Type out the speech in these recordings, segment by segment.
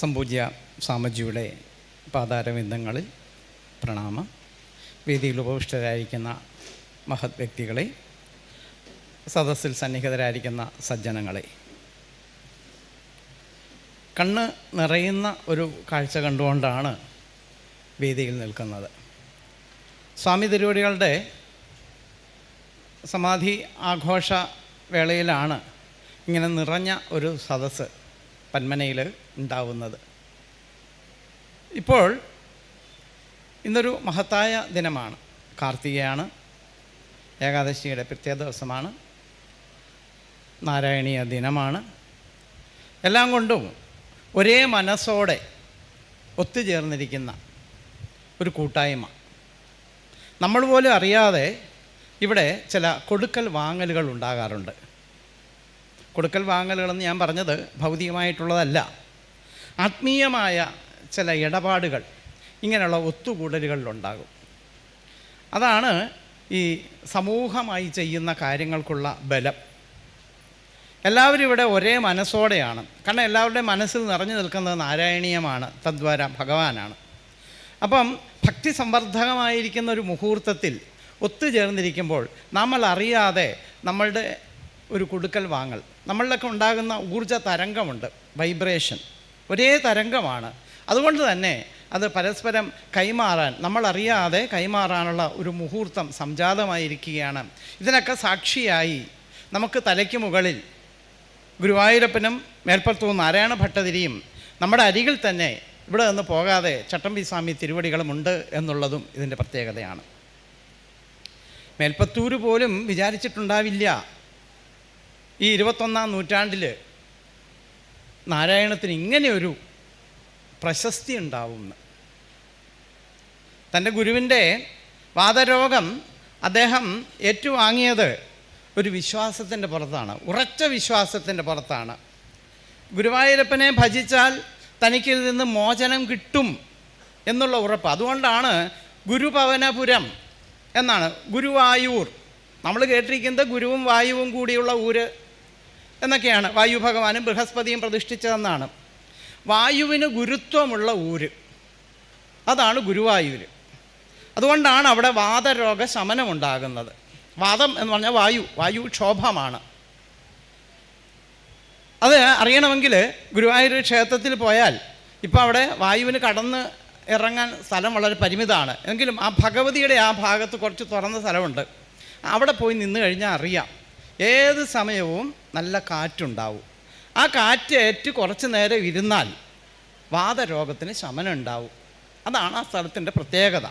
സമ്പൂജ്യ സാമജിയുടെ പാതാരവിന്ദങ്ങളിൽ പ്രണാമം. വേദിയിൽ ഉപവിഷ്ടരായിരിക്കുന്ന മഹത് വ്യക്തികളെ സദസ്സിൽ സന്നിഹിതരായിരിക്കുന്ന സജ്ജനങ്ങളെ. കണ്ണ് നിറയുന്ന ഒരു കാഴ്ച കണ്ടുകൊണ്ടാണ് വേദിയിൽ നിൽക്കുന്നത്. സ്വാമി തിരുവടികളുടെ സമാധി ആഘോഷ വേളയിലാണ് ഇങ്ങനെ നിറഞ്ഞ ഒരു സദസ്സ് പന്മനയിൽ ഉണ്ടാവുന്നത്. ഇപ്പോൾ ഇന്നൊരു മഹത്തായ ദിനമാണ്. കാർത്തികയാണ്. ഏകാദശിയുടെ പ്രത്യേക ദിവസമാണ്. നാരായണീയ ദിനമാണ്. എല്ലാം കൊണ്ടും ഒരേ മനസ്സോടെ ഒത്തുചേർന്നിരിക്കുന്ന ഒരു കൂട്ടായ്മ. നമ്മൾ പോലും അറിയാതെ ഇവിടെ ചില കൊടുക്കൽ വാങ്ങലുകൾ ഉണ്ടാകാറുണ്ട്. കൊടുക്കൽ വാങ്ങലുകളെന്ന് ഞാൻ പറഞ്ഞത് ഭൗതികമായിട്ടുള്ളതല്ല. ആത്മീയമായ ചില ഇടപാടുകൾ ഇങ്ങനെയുള്ള ഒത്തുകൂടലുകളിലുണ്ടാകും. അതാണ് ഈ സമൂഹമായി ചെയ്യുന്ന കാര്യങ്ങൾക്കുള്ള ബലം. എല്ലാവരും ഇവിടെ ഒരേ മനസ്സോടെയാണ്. കാരണം എല്ലാവരുടെയും മനസ്സിൽ നിറഞ്ഞു നിൽക്കുന്നത് നാരായണീയമാണ് തദ്വാര ഭഗവാനാണ്. അപ്പം ഭക്തി സംവർദ്ധകമായിരിക്കുന്ന ഒരു മുഹൂർത്തത്തിൽ ഒത്തുചേർന്നിരിക്കുമ്പോൾ നമ്മൾ അറിയാതെ നമ്മളുടെ ഒരു കൊടുക്കൽ വാങ്ങൽ നമ്മളിലൊക്കെ ഉണ്ടാകുന്ന ഊർജ തരംഗമുണ്ട് വൈബ്രേഷൻ ഒരേ തരംഗമാണ്. അതുകൊണ്ട് തന്നെ അത് പരസ്പരം കൈമാറാൻ നമ്മളറിയാതെ കൈമാറാനുള്ള ഒരു മുഹൂർത്തം സംജാതമായിരിക്കുകയാണ്. ഇതിനൊക്കെ സാക്ഷിയായി നമുക്ക് തലയ്ക്ക് മുകളിൽ ഗുരുവായൂരപ്പനും മേൽപ്പുറത്തു നാരായണ ഭട്ടതിരിയും നമ്മുടെ അരികിൽ തന്നെ ഇവിടെ നിന്ന് പോകാതെ ചട്ടമ്പി സ്വാമി തിരുവടികളുമുണ്ട് എന്നുള്ളതും ഇതിന്റെ പ്രത്യേകതയാണ്. മേൽപ്പത്തൂര് പോലും വിചാരിച്ചിട്ടുണ്ടാവില്ല. ഈ ഇരുപത്തൊന്നാം നൂറ്റാണ്ടിൽ നാരായണത്തിന് ഇങ്ങനെയൊരു പ്രശസ്തി ഉണ്ടാവുമെന്ന് തന്റെ ഗുരുവിന്റെ വാദരോഗം അദ്ദേഹം ഏറ്റുവാങ്ങിയത് ഒരു വിശ്വാസത്തിന്റെ പുറത്താണ് ഉറച്ച വിശ്വാസത്തിന്റെ പുറത്താണ്. ഗുരുവായൂരപ്പനെ ഭജിച്ചാൽ തനിക്കിൽ നിന്ന് മോചനം കിട്ടും എന്നുള്ള ഉറപ്പ്. അതുകൊണ്ടാണ് ഗുരുഭവനപുരം എന്നാണ് ഗുരുവായൂർ. നമ്മൾ കേട്ടിരിക്കുന്നത് ഗുരുവും വായുവും കൂടിയുള്ള ഊര്. എന്നൊക്കെയാണ് വായു ഭഗവാനും ബൃഹസ്പതിയും പ്രതിഷ്ഠിച്ചതെന്നാണ്. വായുവിന് ഗുരുത്വമുള്ള ഊര്. അതാണ് ഗുരുവായൂർ അതുകൊണ്ടാണ് അവിടെ വാദരോഗ ശമനമുണ്ടാകുന്നത്. വാദം എന്ന് പറഞ്ഞാൽ വായു വായു ക്ഷോഭമാണ് അത് അറിയണമെങ്കിൽ ഗുരുവായൂർ ക്ഷേത്രത്തിൽ പോയാൽ ഇപ്പോൾ അവിടെ വായുവിന് കടന്ന് ഇറങ്ങാൻ സ്ഥലം വളരെ പരിമിതമാണ്. എങ്കിലും ആ ഭഗവതിയുടെ ആ ഭാഗത്ത് കുറച്ച് തുറന്ന സ്ഥലമുണ്ട്. അവിടെ പോയി നിന്ന് കഴിഞ്ഞാൽ അറിയാം. ഏത് സമയവും നല്ല കാറ്റുണ്ടാവും. ആ കാറ്റ് കാറ്റേറ്റ് കുറച്ച് നേരം ഇരുന്നാൽ വാതരോഗത്തിന് ശമനം ഉണ്ടാവും അതാണ് ആ സ്ഥലത്തിന്റെ പ്രത്യേകത.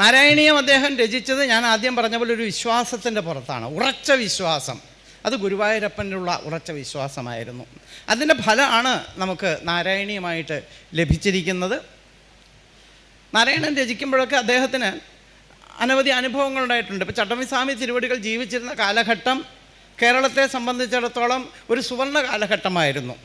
നാരായണീയം അദ്ദേഹം രചിച്ചത് ഞാൻ ആദ്യം പറഞ്ഞ പോലെ ഒരു വിശ്വാസത്തിന്റെ പുറത്താണ്. ഉറച്ച വിശ്വാസം. അത് ഗുരുവായൂരപ്പനുള്ള ഉറച്ച വിശ്വാസമായിരുന്നു. അതിന്റെ ഫലമാണ് നമുക്ക് നാരായണീയമായിട്ട് ലഭിച്ചിരിക്കുന്നത്. നാരായണൻ രചിക്കുമ്പോഴൊക്കെ അദ്ദേഹത്തിന് അനവധി അനുഭവങ്ങളുണ്ടായിട്ടുണ്ട്. ഇപ്പോൾ ചട്ടമ്പിസ്വാമി തിരുവടികൾ ജീവിച്ചിരുന്ന കാലഘട്ടം കേരളത്തെ സംബന്ധിച്ചിടത്തോളം ഒരു സുവർണ കാലഘട്ടമായിരുന്നു.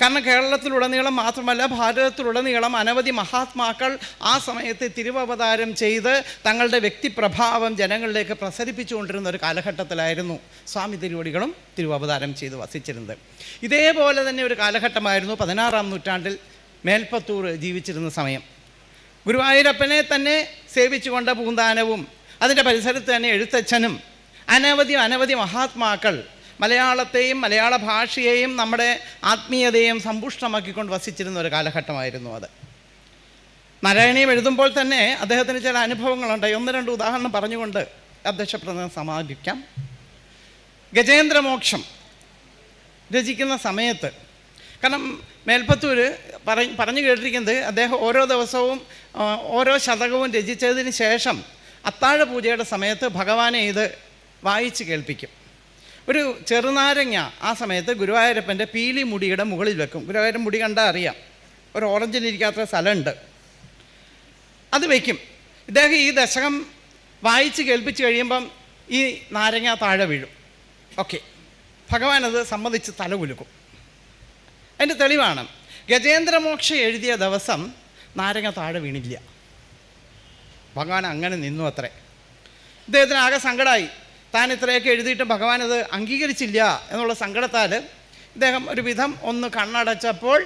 കാരണം കേരളത്തിലുടനീളം മാത്രമല്ല ഭാരതത്തിലുടനീളം അനവധി മഹാത്മാക്കൾ ആ സമയത്ത് തിരുവവതാരം ചെയ്ത് തങ്ങളുടെ വ്യക്തിപ്രഭാവം ജനങ്ങളിലേക്ക് പ്രസരിപ്പിച്ചുകൊണ്ടിരുന്ന ഒരു കാലഘട്ടത്തിലായിരുന്നു സ്വാമി തിരുവടികളും തിരുവവതാരം ചെയ്ത് വസിച്ചിരുന്നത്. ഇതേപോലെ തന്നെ ഒരു കാലഘട്ടമായിരുന്നു പതിനാറാം നൂറ്റാണ്ടിൽ മേൽപ്പത്തൂർ ജീവിച്ചിരുന്ന സമയം. ഗുരുവായൂരപ്പനെ തന്നെ സേവിച്ചുകൊണ്ട പൂന്താനവും അതിന്റെ പരിസരത്ത് തന്നെ എഴുത്തച്ഛനും അനവധി അനവധി മഹാത്മാക്കൾ മലയാളത്തെയും മലയാള ഭാഷയെയും നമ്മുടെ ആത്മീയതയും സമ്പുഷ്ടമാക്കിക്കൊണ്ട് വസിച്ചിരുന്ന ഒരു കാലഘട്ടമായിരുന്നു അത്. നാരായണീയം എഴുതുമ്പോൾ തന്നെ അദ്ദേഹത്തിന് ചില അനുഭവങ്ങളുണ്ട്. ഒന്ന് രണ്ട് ഉദാഹരണം പറഞ്ഞുകൊണ്ട് അധ്യക്ഷ പ്രസംഗം സമാപിക്കാം. ഗജേന്ദ്രമോക്ഷം രചിക്കുന്ന സമയത്ത് കാരണം മേൽപ്പത്തൂർ പറ പറഞ്ഞു കേട്ടിരിക്കുന്നത് അദ്ദേഹം ഓരോ ദിവസവും ഓരോ ശതകവും രചിച്ചതിന് ശേഷം അത്താഴ പൂജയുടെ സമയത്ത് ഭഗവാനെ ഇത് വായിച്ച് കേൾപ്പിക്കും. ഒരു ചെറുനാരങ്ങ ആ സമയത്ത് ഗുരുവായൂരപ്പന്റെ പീലി മുടിയുടെ മുകളിൽ വെക്കും. ഗുരുവായൂരൻ മുടി കണ്ടാൽ അറിയാം. ഒരു ഓറഞ്ചിലിരിക്കാത്ത സ്ഥലമുണ്ട്. അത് വയ്ക്കും ഇദ്ദേഹം ഈ ദശകം വായിച്ച് കേൾപ്പിച്ച് കഴിയുമ്പം ഈ നാരങ്ങ താഴെ വീഴും. ഓക്കെ. ഭഗവാൻ അത് സമ്മതിച്ച് തല കുലുക്കും. അതിന്റെ തെളിവാണ്. ഗജേന്ദ്രമോക്ഷ എഴുതിയ ദിവസം നാരങ്ങ താഴെ വീണില്ല. ഭഗവാൻ അങ്ങനെ നിന്നു അത്രേ. ഇദ്ദേഹത്തിന് ആകെ സങ്കടമായി താൻ ഇത്രയൊക്കെ എഴുതിയിട്ട് ഭഗവാൻ അത് അംഗീകരിച്ചില്ല എന്നുള്ള സങ്കടത്താൽ ഇദ്ദേഹം ഒരു വിധം ഒന്ന് കണ്ണടച്ചപ്പോൾ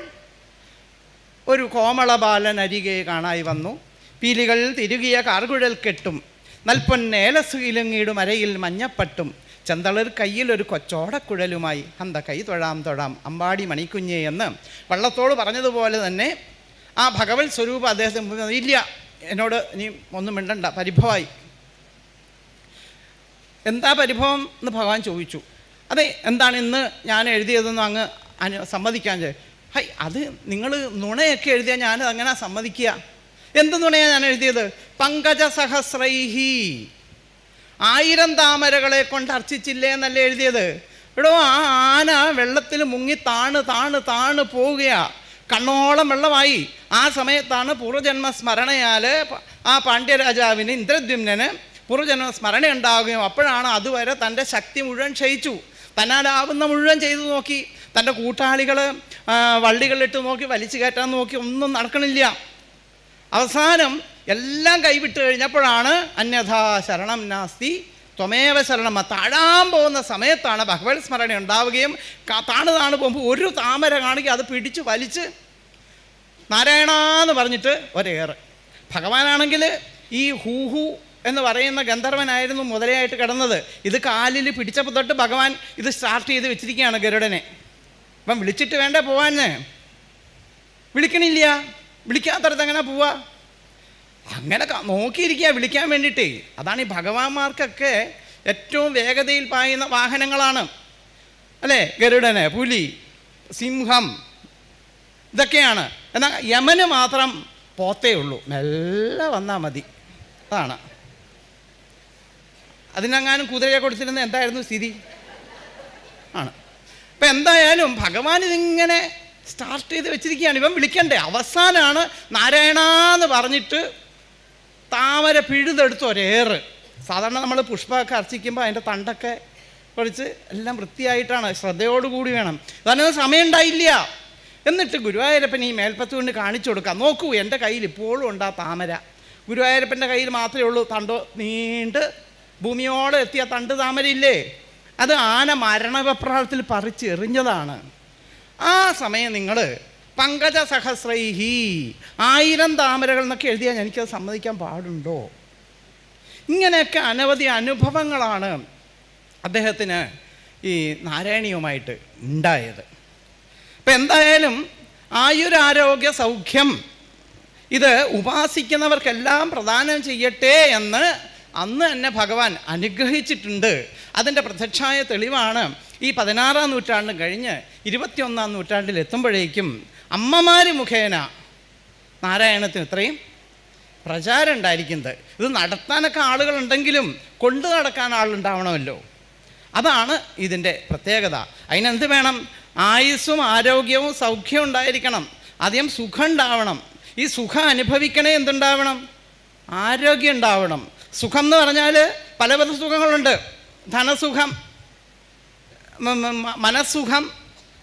ഒരു കോമള ബാലൻ അരികെ കാണായി വന്നു. പീലികളിൽ തിരുകിയ കാർകുഴൽ കെട്ടും. നൽപ്പൊന്നേലസുയിലുങ്ങീടും അരയിൽ മഞ്ഞപ്പട്ടും. ചെന്തളർ കയ്യിൽ ഒരു കൊച്ചോടക്കുഴലുമായി അന്ത കൈ തൊഴാം തൊഴാം അമ്പാടി മണിക്കുഞ്ഞ് എന്ന് വള്ളത്തോട് പറഞ്ഞതുപോലെ തന്നെ ആ ഭഗവത് സ്വരൂപം അദ്ദേഹത്തിന് ഇല്ല എന്നോട് ഇനി ഒന്നും മിണ്ടണ്ട പരിഭവമായി എന്താ പരിഭവം? എന്ന് ഭഗവാൻ ചോദിച്ചു. അതെ എന്താണ് ഇന്ന് ഞാൻ എഴുതിയതെന്ന് അങ്ങ് അനു സമ്മതിക്കാൻ ചെ- ഹൈ അത് നിങ്ങൾ നുണയൊക്കെ എഴുതിയാൽ ഞാൻ അങ്ങനെ സമ്മതിക്കുക? എന്ത് നുണയാണ് ഞാൻ എഴുതിയത്? പങ്കജ സഹസ്രൈഹി. ആയിരം താമരകളെ കൊണ്ട് അർച്ചിച്ചില്ലേ എന്നല്ലേ എഴുതിയത്? എടോ ആ ആന വെള്ളത്തിൽ മുങ്ങി താണ് താണ് താണ് പോവുകയാ. കണ്ണോളം വെള്ളമായി. ആ സമയത്താണ് പൂർവജന്മ സ്മരണയാൽ ആ പാണ്ഡ്യരാജാവിന് ഇന്ദ്രദ്യുമ്നന് പൂർവജന്മ സ്മരണ ഉണ്ടാവുകയും അപ്പോഴാണ് അതുവരെ തന്റെ ശക്തി മുഴുവൻ ക്ഷയിച്ചു. തന്നാലാവുന്ന മുഴുവൻ ചെയ്തു നോക്കി. തന്റെ കൂട്ടാളികൾ വള്ളികളിട്ട് നോക്കി വലിച്ചു കയറ്റാൻ നോക്കി ഒന്നും നടക്കണില്ല. അവസാനം എല്ലാം കൈവിട്ട് കഴിഞ്ഞപ്പോഴാണ് അന്യഥാ ശരണം നാസ്തി ത്വമേവ ശരണം. താഴാൻ പോകുന്ന സമയത്താണ് ഭഗവത് സ്മരണ ഉണ്ടാവുകയും താണു താണ് പോകുമ്പോൾ ഒരു താമര കാണുകയും അത് പിടിച്ച് വലിച്ച് നാരായണ എന്ന് പറഞ്ഞിട്ട് ഒരേറ്. ഭഗവാനാണെങ്കിൽ ഈ ഹൂഹു എന്ന് പറയുന്ന ഗന്ധർവനായിരുന്നു മുതലയായിട്ട് കിടന്നത്. ഇത് കാലിൽ പിടിച്ചപ്പോൾ തൊട്ട് ഭഗവാൻ ഇത് സ്റ്റാർട്ട് ചെയ്ത് വെച്ചിരിക്കുകയാണ് ഗരുഡനെ. അപ്പം വിളിച്ചിട്ട് വേണ്ട പോവാൻ? വിളിക്കണില്ല. വിളിക്കാത്തടത്ത് എങ്ങനെ പോവാ? അങ്ങനെ നോക്കിയിരിക്കുക വിളിക്കാൻ വേണ്ടിയിട്ടേ. അതാണ് ഈ ഭഗവാന്മാർക്കൊക്കെ ഏറ്റവും വേഗതയിൽ പായുന്ന വാഹനങ്ങളാണ്. അല്ലേ? ഗരുഡന് പുലി സിംഹം ഇതൊക്കെയാണ്. എന്നാൽ യമന് മാത്രം പോത്തേ ഉള്ളൂ. മെല്ലെ വന്നാൽ മതി. അതാണ്. അതിനങ്ങാനും കുതിരയെ കൊടുത്തിരുന്ന എന്തായിരുന്നു സ്ഥിതി? ആണ്. അപ്പം എന്തായാലും ഭഗവാൻ ഇതിങ്ങനെ സ്റ്റാർട്ട് ചെയ്ത് വെച്ചിരിക്കുകയാണ്. ഇവൻ വിളിക്കണ്ടേ? അവസാനമാണ് നാരായണ എന്ന് പറഞ്ഞിട്ട് താമര പിഴുതെടുത്ത് ഒരേറ് സാധാരണ നമ്മൾ പുഷ്പമൊക്കെ അർച്ചിക്കുമ്പോൾ അതിന്റെ തണ്ടൊക്കെ പൊളിച്ച് എല്ലാം വൃത്തിയായിട്ടാണ്. ശ്രദ്ധയോടുകൂടി വേണം. അതിനൊന്നും സമയം ഉണ്ടായില്ല എന്നിട്ട് ഗുരുവായൂരപ്പൻ ഈ മേൽപ്പത്ത് കൊണ്ട് കാണിച്ചു കൊടുക്കുക നോക്കൂ എന്റെ കയ്യിൽ ഇപ്പോഴും ഉണ്ട് ആ താമര. ഗുരുവായൂരപ്പന്റെ കയ്യിൽ മാത്രമേ ഉള്ളൂ. തണ്ട് നീണ്ട് ഭൂമിയോട് എത്തിയ തണ്ട് താമരയില്ലേ? അത് ആന മരണവെപ്രാളത്തിൽ പറിച്ചെറിഞ്ഞതാണ്. ആ സമയം നിങ്ങൾ പങ്കജ സഹസ്രൈഹി ആയിരം താമരകൾ എന്നൊക്കെ എഴുതിയാൽ എനിക്കത് സമ്മതിക്കാൻ പാടുണ്ടോ? ഇങ്ങനെയൊക്കെ അനവധി അനുഭവങ്ങളാണ് അദ്ദേഹത്തിന് ഈ നാരായണീയവുമായിട്ട് ഉണ്ടായത്. അപ്പം എന്തായാലും ആയുരാരോഗ്യ സൗഖ്യം ഇത് ഉപാസിക്കുന്നവർക്കെല്ലാം പ്രദാനം ചെയ്യട്ടെ എന്ന് അന്ന് തന്നെ ഭഗവാൻ അനുഗ്രഹിച്ചിട്ടുണ്ട്. അതിന്റെ പ്രത്യക്ഷമായ തെളിവാണ് ഈ പതിനാറാം നൂറ്റാണ്ട് കഴിഞ്ഞ് ഇരുപത്തിയൊന്നാം നൂറ്റാണ്ടിൽ എത്തുമ്പോഴേക്കും അമ്മമാർ മുഖേന നാരായണത്തിന് ഇത്രയും പ്രചാരം ഉണ്ടായിരിക്കുന്നത്. ഇത് നടത്താനൊക്കെ ആളുകളുണ്ടെങ്കിലും കൊണ്ടു നടക്കാൻ ആളുണ്ടാവണമല്ലോ. അതാണ് ഇതിന്റെ പ്രത്യേകത. അതിനെന്ത് വേണം? ആയുസ്സും ആരോഗ്യവും സൗഖ്യവും ഉണ്ടായിരിക്കണം. ആദ്യം സുഖം ഉണ്ടാവണം. ഈ സുഖം അനുഭവിക്കണേ എന്തുണ്ടാവണം? ആരോഗ്യം ഉണ്ടാവണം. സുഖം എന്ന് പറഞ്ഞാൽ പല പല സുഖങ്ങളുണ്ട്. ധനസുഖം മനസ്സുഖം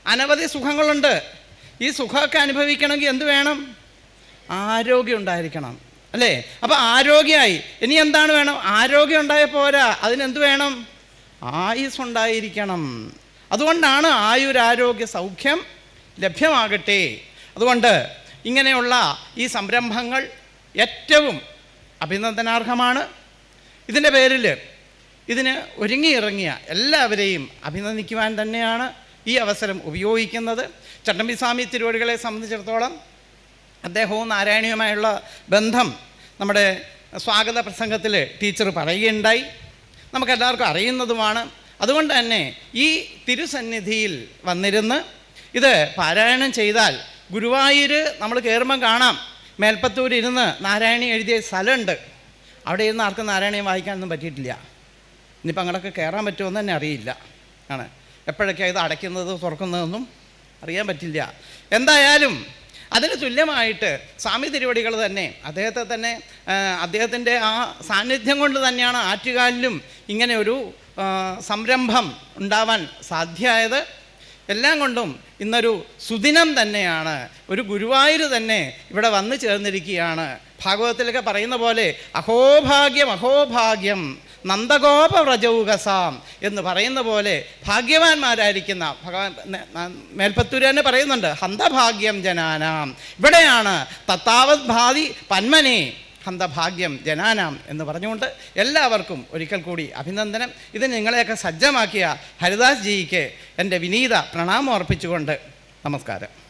അനവധി സുഖങ്ങളുണ്ട്. ഈ സുഖമൊക്കെ അനുഭവിക്കണമെങ്കിൽ എന്ത് വേണം? ആരോഗ്യം ഉണ്ടായിരിക്കണം. അല്ലേ? അപ്പോൾ ആരോഗ്യമായി ഇനി എന്താണ് വേണം? ആരോഗ്യം ഉണ്ടായ പോരാ. അതിനെന്ത് വേണം? ആയുസ് ഉണ്ടായിരിക്കണം. അതുകൊണ്ടാണ് ആയുരാരോഗ്യ സൗഖ്യം ലഭ്യമാകട്ടെ. അതുകൊണ്ട് ഇങ്ങനെയുള്ള ഈ സംരംഭങ്ങൾ ഏറ്റവും അഭിനന്ദനാർഹമാണ്. ഇതിന്റെ പേരിൽ ഇതിന് ഒരുങ്ങിയിറങ്ങിയ എല്ലാവരെയും അഭിനന്ദിക്കുവാൻ തന്നെയാണ്. ഈ അവസരം ഉപയോഗിക്കുന്നത് ചട്ടമ്പി സ്വാമി തിരുവടികളെ സംബന്ധിച്ചിടത്തോളം അദ്ദേഹവും നാരായണിയുമായുള്ള ബന്ധം നമ്മുടെ സ്വാഗത പ്രസംഗത്തിൽ ടീച്ചർ പറയുകയുണ്ടായി. നമുക്കെല്ലാവർക്കും അറിയുന്നതുമാണ്. അതുകൊണ്ട് തന്നെ ഈ തിരുസന്നിധിയിൽ വന്നിരുന്ന് ഇത് പാരായണം ചെയ്താൽ ഗുരുവായൂർ നമ്മൾ കയറുമ്പം കാണാം. മേൽപ്പത്തൂർ ഇരുന്ന് നാരായണി എഴുതിയ സ്ഥലമുണ്ട്. അവിടെ ഇരുന്ന് ആർക്കും നാരായണിയെ വായിക്കാനൊന്നും പറ്റിയിട്ടില്ല. ഇനിയിപ്പോൾ അങ്ങോട്ടൊക്കെ കയറാൻ പറ്റുമെന്ന് തന്നെ അറിയില്ല. ആണ്. എപ്പോഴൊക്കെയാണ് ഇത് അടയ്ക്കുന്നത് തുറക്കുന്നതെന്നും അറിയാൻ പറ്റില്ല. എന്തായാലും അതിന് തുല്യമായിട്ട് സ്വാമി തിരുവടികൾ തന്നെ അദ്ദേഹത്തെ തന്നെ അദ്ദേഹത്തിന്റെ ആ സാന്നിധ്യം കൊണ്ട് തന്നെയാണ് ആറ്റുകാലിലും ഇങ്ങനെ ഒരു സംരംഭം ഉണ്ടാവാൻ സാധ്യമായത്. എല്ലാം കൊണ്ടും ഇന്നൊരു സുദിനം തന്നെയാണ് ഒരു ഗുരുവായൂർ തന്നെ ഇവിടെ വന്നു ചേർന്നിരിക്കുകയാണ്. ഭാഗവതത്തിലൊക്കെ പറയുന്ന പോലെ അഹോഭാഗ്യം അഹോഭാഗ്യം. നന്ദഗോപ വ്രജൗകസാം എന്ന് പറയുന്ന പോലെ ഭാഗ്യവാന്മാരായിരിക്കുന്ന ഭഗവാൻ മേൽപ്പത്തൂര് തന്നെ പറയുന്നുണ്ട് ഹന്തഭാഗ്യം ജനാനാം. ഇവിടെയാണ് തത്താവത് ഭാതി പന്മനെ ഹന്തഭാഗ്യം ജനാനാം എന്ന് പറഞ്ഞുകൊണ്ട് എല്ലാവർക്കും ഒരിക്കൽ കൂടി അഭിനന്ദനം. ഇത് നിങ്ങളെയൊക്കെ സജ്ജമാക്കിയ ഹരിദാസ് ജിക്ക് എന്റെ വിനീത പ്രണാമം അർപ്പിച്ചുകൊണ്ട് നമസ്കാരം.